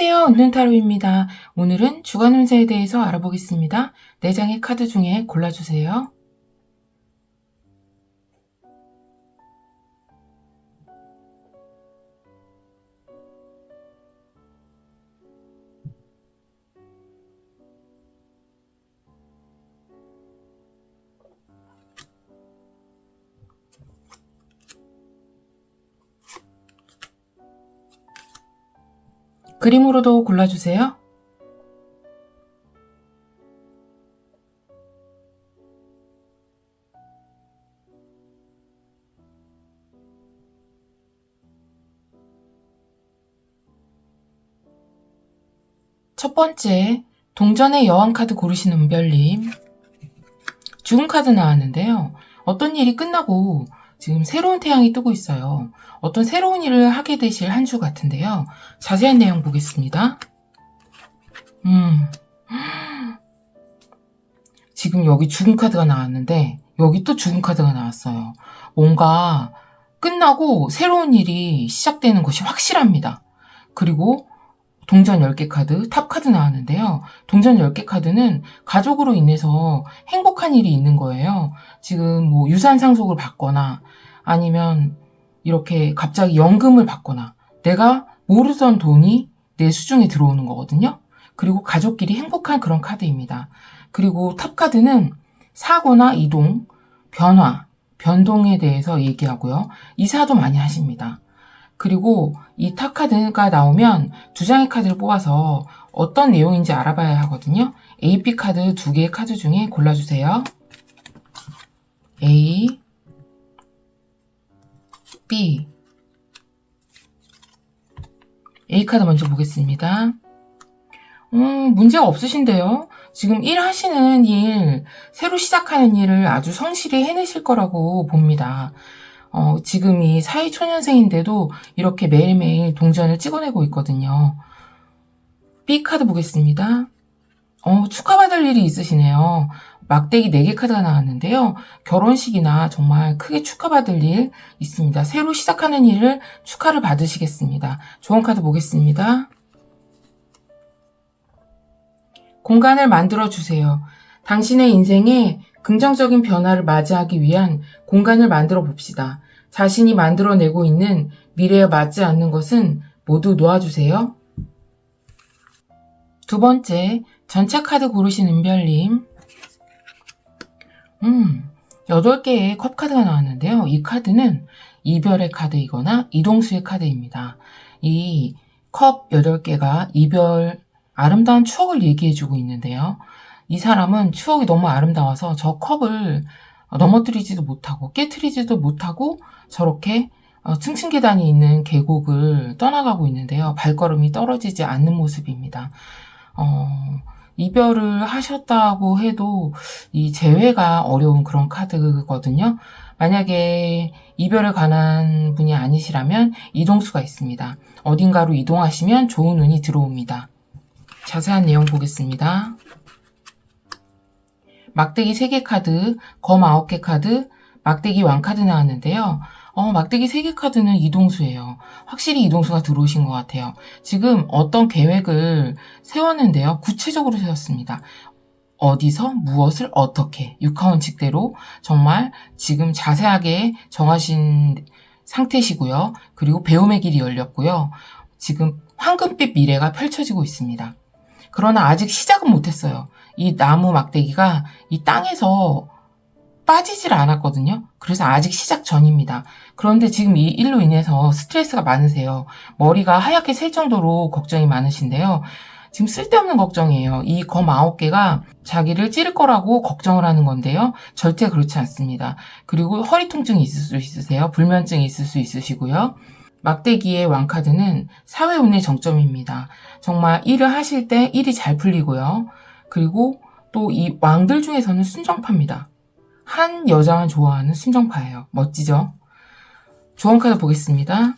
안녕하세요. 은둔타로입니다. 오늘은 주간 운세에 대해서 알아보겠습니다. 4장의 카드 중에 골라주세요. 그림으로도 골라주세요. 첫 번째, 동전의 여왕 카드 고르신 은별님. 죽은 카드 나왔는데요. 어떤 일이 끝나고 지금 새로운 태양이 뜨고 있어요. 어떤 새로운 일을 하게 되실 한 주 같은데요. 자세한 내용 보겠습니다. 음. 지금 여기 죽은 카드가 나왔는데, 여기 또 죽은 카드가 나왔어요. 뭔가 끝나고 새로운 일이 시작되는 것이 확실합니다. 그리고 동전 10개 카드, 탑 카드 나왔는데요. 동전 10개 카드는 가족으로 인해서 행복한 일이 있는 거예요. 지금 뭐 유산 상속을 받거나 아니면 이렇게 갑자기 연금을 받거나 내가 모르던 돈이 내 수중에 들어오는 거거든요. 그리고 가족끼리 행복한 그런 카드입니다. 그리고 탑 카드는 사고나 이동, 변화, 변동에 대해서 얘기하고요. 이사도 많이 하십니다. 그리고 이탑 카드가 나오면 두 장의 카드를 뽑아서 어떤 내용인지 알아봐야 하거든요. AP 카드 두 개의 카드 중에 골라주세요. A, B. A 카드 먼저 보겠습니다. 음, 문제가 없으신데요? 지금 일 하시는 일, 새로 시작하는 일을 아주 성실히 해내실 거라고 봅니다. 어, 지금이 사회 초년생인데도 이렇게 매일매일 동전을 찍어내고 있거든요. B 카드 보겠습니다. 어, 축하받을 일이 있으시네요. 막대기 4개 카드가 나왔는데요. 결혼식이나 정말 크게 축하받을 일 있습니다. 새로 시작하는 일을 축하를 받으시겠습니다. 좋은 카드 보겠습니다. 공간을 만들어 주세요. 당신의 인생에 긍정적인 변화를 맞이하기 위한 공간을 만들어 봅시다. 자신이 만들어내고 있는 미래에 맞지 않는 것은 모두 놓아주세요. 두 번째, 전체 카드 고르신 은별님. 음, 8개의 컵 카드가 나왔는데요. 이 카드는 이별의 카드이거나 이동수의 카드입니다. 이 컵 8개가 이별, 아름다운 추억을 얘기해주고 있는데요. 이 사람은 추억이 너무 아름다워서 저 컵을 넘어뜨리지도 못하고 깨트리지도 못하고 저렇게 어, 층층 계단이 있는 계곡을 떠나가고 있는데요. 발걸음이 떨어지지 않는 모습입니다. 어, 이별을 하셨다고 해도 이 재회가 어려운 그런 카드거든요. 만약에 이별에 관한 분이 아니시라면 이동수가 있습니다. 어딘가로 이동하시면 좋은 운이 들어옵니다. 자세한 내용 보겠습니다. 막대기 3개 카드, 검 9개 카드, 막대기 왕 카드 나왔는데요. 어, 막대기 3개 카드는 이동수예요. 확실히 이동수가 들어오신 것 같아요. 지금 어떤 계획을 세웠는데요. 구체적으로 세웠습니다. 어디서 무엇을 어떻게 육하원칙대로 정말 지금 자세하게 정하신 상태시고요. 그리고 배움의 길이 열렸고요. 지금 황금빛 미래가 펼쳐지고 있습니다. 그러나 아직 시작은 못했어요. 이 나무 막대기가 이 땅에서 빠지질 않았거든요. 그래서 아직 시작 전입니다. 그런데 지금 이 일로 인해서 스트레스가 많으세요. 머리가 하얗게 셀 정도로 걱정이 많으신데요. 지금 쓸데없는 걱정이에요. 이검 아홉 개가 자기를 찌를 거라고 걱정을 하는 건데요. 절대 그렇지 않습니다. 그리고 허리 통증이 있을 수 있으세요. 불면증이 있을 수 있으시고요. 막대기의 왕카드는 사회운의 정점입니다. 정말 일을 하실 때 일이 잘 풀리고요. 그리고 또 이 왕들 중에서는 순정파입니다. 한 여자만 좋아하는 순정파예요. 멋지죠? 조언 카드 보겠습니다.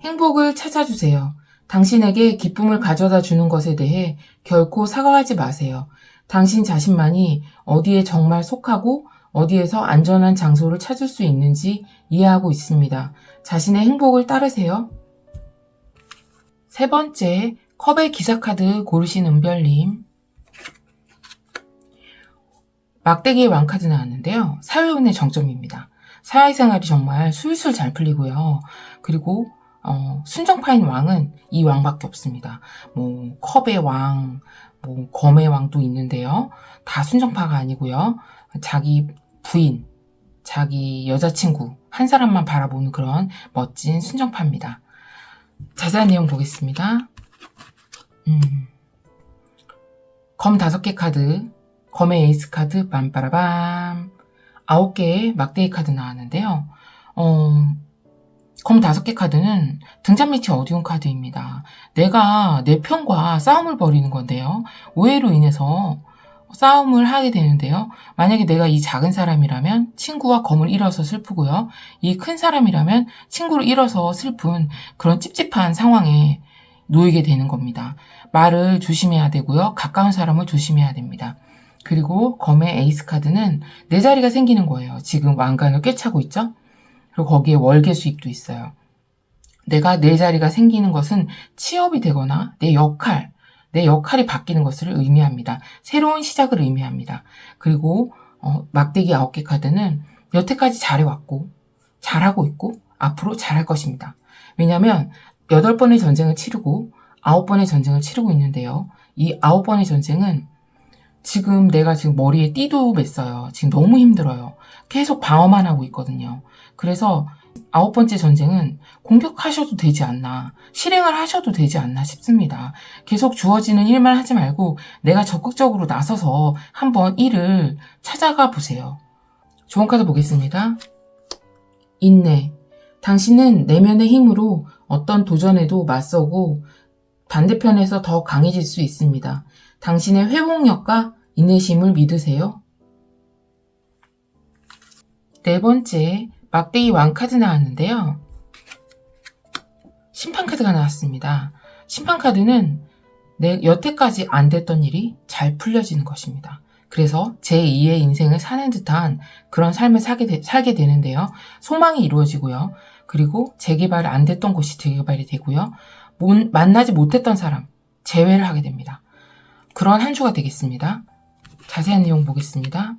행복을 찾아주세요. 당신에게 기쁨을 가져다 주는 것에 대해 결코 사과하지 마세요. 당신 자신만이 어디에 정말 속하고 어디에서 안전한 장소를 찾을 수 있는지 이해하고 있습니다. 자신의 행복을 따르세요. 세 번째, 컵의 기사카드 고르신 은별님. 막대기의 왕카드 나왔는데요. 사회운의 정점입니다. 사회생활이 정말 술술 잘 풀리고요. 그리고 어, 순정파인 왕은 이 왕밖에 없습니다. 뭐 컵의 왕, 뭐 검의 왕도 있는데요. 다 순정파가 아니고요. 자기 부인, 자기 여자친구 한 사람만 바라보는 그런 멋진 순정파입니다. 자세한 내용 보겠습니다. 음. 검 다섯 개 카드, 검의 에이스 카드, 빰빠라밤. 아홉 개의 막대기 카드 나왔는데요. 어, 검 다섯 개 카드는 등잔 밑이 어두운 카드입니다. 내가 내 편과 싸움을 벌이는 건데요. 오해로 인해서 싸움을 하게 되는데요. 만약에 내가 이 작은 사람이라면 친구와 검을 잃어서 슬프고요. 이 큰 사람이라면 친구를 잃어서 슬픈 그런 찝찝한 상황에 놓이게 되는 겁니다. 말을 조심해야 되고요. 가까운 사람을 조심해야 됩니다. 그리고 검의 에이스 카드는 내 자리가 생기는 거예요. 지금 왕관을 꿰차고 있죠? 그리고 거기에 월계 수입도 있어요. 내가 내 자리가 생기는 것은 취업이 되거나 내 역할, 내 역할이 바뀌는 것을 의미합니다. 새로운 시작을 의미합니다. 그리고 어, 막대기 9개 카드는 여태까지 잘해왔고 잘하고 있고 앞으로 잘할 것입니다. 왜냐하면 8번의 전쟁을 치르고 9번의 전쟁을 치르고 있는데요. 이 9번의 전쟁은 지금 내가 지금 머리에 띠도 맸어요. 지금 너무 힘들어요. 계속 방어만 하고 있거든요. 그래서 아홉 번째 전쟁은 공격하셔도 되지 않나, 실행을 하셔도 되지 않나 싶습니다. 계속 주어지는 일만 하지 말고 내가 적극적으로 나서서 한번 일을 찾아가 보세요. 좋은 카드 보겠습니다. 인내. 당신은 내면의 힘으로 어떤 도전에도 맞서고 반대편에서 더 강해질 수 있습니다. 당신의 회복력과 인내심을 믿으세요. 네 번째, 막대기 왕 카드 나왔는데요. 심판 카드가 나왔습니다. 심판 카드는 내 여태까지 안 됐던 일이 잘 풀려지는 것입니다. 그래서 제2의 인생을 사는 듯한 그런 삶을 살게, 되, 살게 되는데요. 소망이 이루어지고요. 그리고 재개발이 안 됐던 곳이 재개발이 되고요. 못, 만나지 못했던 사람, 재회를 하게 됩니다. 그런 한 주가 되겠습니다. 자세한 내용 보겠습니다.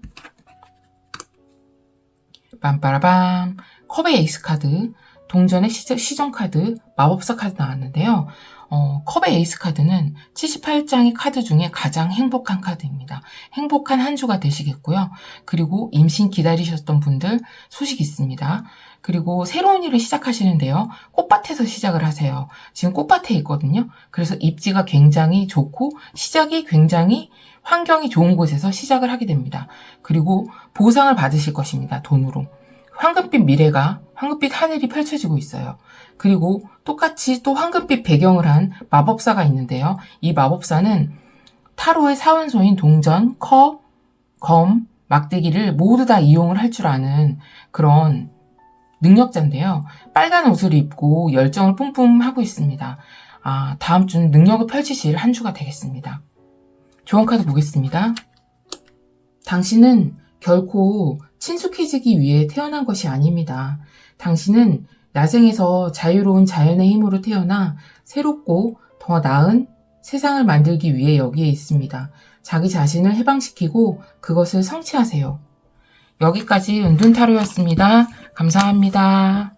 빰빠라밤. 컵의 에이스 카드, 동전의 시정 카드, 마법사 카드 나왔는데요. 어, 컵의 에이스 카드는 78장의 카드 중에 가장 행복한 카드입니다. 행복한 한 주가 되시겠고요. 그리고 임신 기다리셨던 분들 소식 있습니다. 그리고 새로운 일을 시작하시는데요. 꽃밭에서 시작을 하세요. 지금 꽃밭에 있거든요. 그래서 입지가 굉장히 좋고 시작이 굉장히 환경이 좋은 곳에서 시작을 하게 됩니다. 그리고 보상을 받으실 것입니다. 돈으로. 황금빛 미래가 황금빛 하늘이 펼쳐지고 있어요. 그리고 똑같이 또 황금빛 배경을 한 마법사가 있는데요. 이 마법사는 타로의 사원소인 동전, 컵, 검, 막대기를 모두 다 이용을 할 줄 아는 그런 능력자인데요. 빨간 옷을 입고 열정을 뿜뿜 하고 있습니다. 아, 다음 주는 능력을 펼치실 한 주가 되겠습니다. 좋은 카드 보겠습니다. 당신은 결코 친숙해지기 위해 태어난 것이 아닙니다. 당신은 야생에서 자유로운 자연의 힘으로 태어나 새롭고 더 나은 세상을 만들기 위해 여기에 있습니다. 자기 자신을 해방시키고 그것을 성취하세요. 여기까지 은둔타로였습니다. 감사합니다.